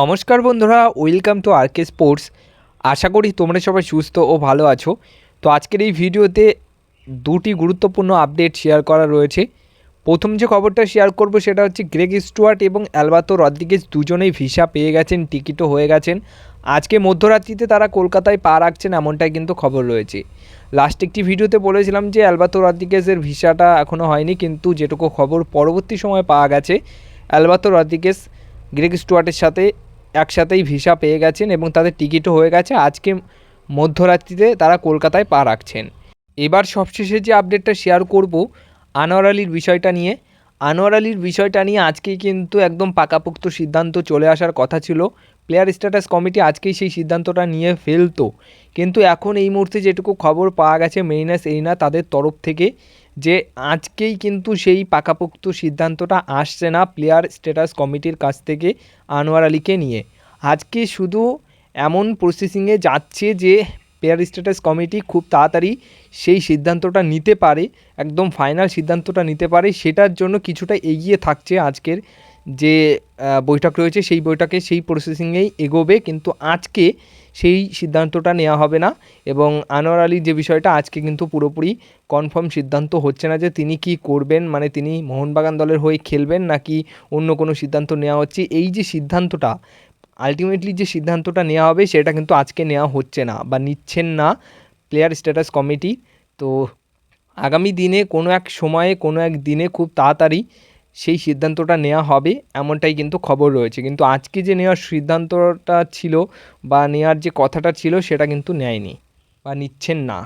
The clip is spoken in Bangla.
নমস্কার বন্ধুরা ওয়েলকাম টু আরকে স্পোর্টস আশা করি তোমরা সবাই সুস্থ ও ভালো আছো। তো আজকের এই ভিডিওতে দুটি গুরুত্বপূর্ণ আপডেট শেয়ার করা রয়েছে। প্রথম যে খবরটা শেয়ার করব সেটা হচ্ছে গ্রেগ স্টুয়ার্ট এবং অ্যালবাতো রদ্রিগেজ দুজনেই ভিসা পেয়ে গেছেন, টিকিটও হয়ে গেছেন। আজকে মধ্যরাত্রিতে তারা কলকাতায় পা রাখছেন এমনটাই কিন্তু খবর রয়েছে। লাস্ট একটি ভিডিওতে বলেছিলাম যে অ্যালবাতো রদ্রিগেজের ভিসাটা এখনও হয়নি, কিন্তু যেটুকু খবর পরবর্তী সময় পাওয়া গেছে অ্যালবাতো রদ্রিগেজ গ্রেগ স্টুয়ার্টের সাথে একসাথেই ভিসা পেয়ে গেছেন এবং তাদের টিকিটও হয়ে গেছে। আজকে মধ্যরাত্রিতে তারা কলকাতায় পা রাখছেন। এবার সবশেষে যে আপডেটটা শেয়ার করব, আনোয়ার আলীর বিষয়টা নিয়ে। আনোয়ার আলীর বিষয়টা নিয়ে আজকেই কিন্তু একদম পাকাপোক্ত সিদ্ধান্ত চলে আসার কথা ছিল। প্লেয়ার স্ট্যাটাস কমিটি আজকেই সেই সিদ্ধান্তটা নিয়ে ফেলতো। কিন্তু এখন এই মুহূর্তে যেটুকু খবর পাওয়া গেছে মেইনাস এরিনা তাদের তরফ থেকে। যে আজকেই কিন্তু সেই পাকাপোক্ত সিদ্ধান্তটা আসছে না প্লেয়ার স্ট্যাটাস কমিটির কাছ থেকে আনোয়ার আলীকে নিয়ে। আজকে শুধু এমন প্রসেসিংয়ে যাচ্ছে যে প্লেয়ার স্ট্যাটাস কমিটি খুব তাড়াতাড়ি সেই সিদ্ধান্তটা নিতে পারে, একদম ফাইনাল সিদ্ধান্তটা নিতে পারে, সেটার জন্য কিছুটা এগিয়ে থাকছে আজকের যে বৈঠক রয়েছে, সেই বৈঠকে সেই প্রসেসিংয়েই এগোবে। কিন্তু আজকে সেই সিদ্ধান্তটা নেওয়া হবে না এবং আনোয়ার আলীর যে বিষয়টা আজকে কিন্তু পুরোপুরি কনফার্ম সিদ্ধান্ত হচ্ছে না যে তিনি কি করবেন মানে তিনি মোহনবাগান দলের হয়ে খেলবেন নাকি অন্য কোনো সিদ্ধান্ত নেওয়া হচ্ছে, এই যে সিদ্ধান্তটা আলটিমেটলি যে সিদ্ধান্তটা নেওয়া হবে সেটা কিন্তু আজকে নেওয়া হচ্ছে না বা নিচ্ছেন না প্লেয়ার স্ট্যাটাস কমিটি তো আগামী দিনে কোনো এক সময়ে, কোনো এক দিনে খুব তাড়াতাড়ি সেই সিদ্ধান্তটা নেওয়া হবে, এমনটাই কিন্তু খবর রয়েছে। কিন্তু আজকে যে নেওয়ার সিদ্ধান্তটা ছিল বা নেওয়ার যে কথাটা ছিল, সেটা কিন্তু নেয়নি বা নিচ্ছেন না।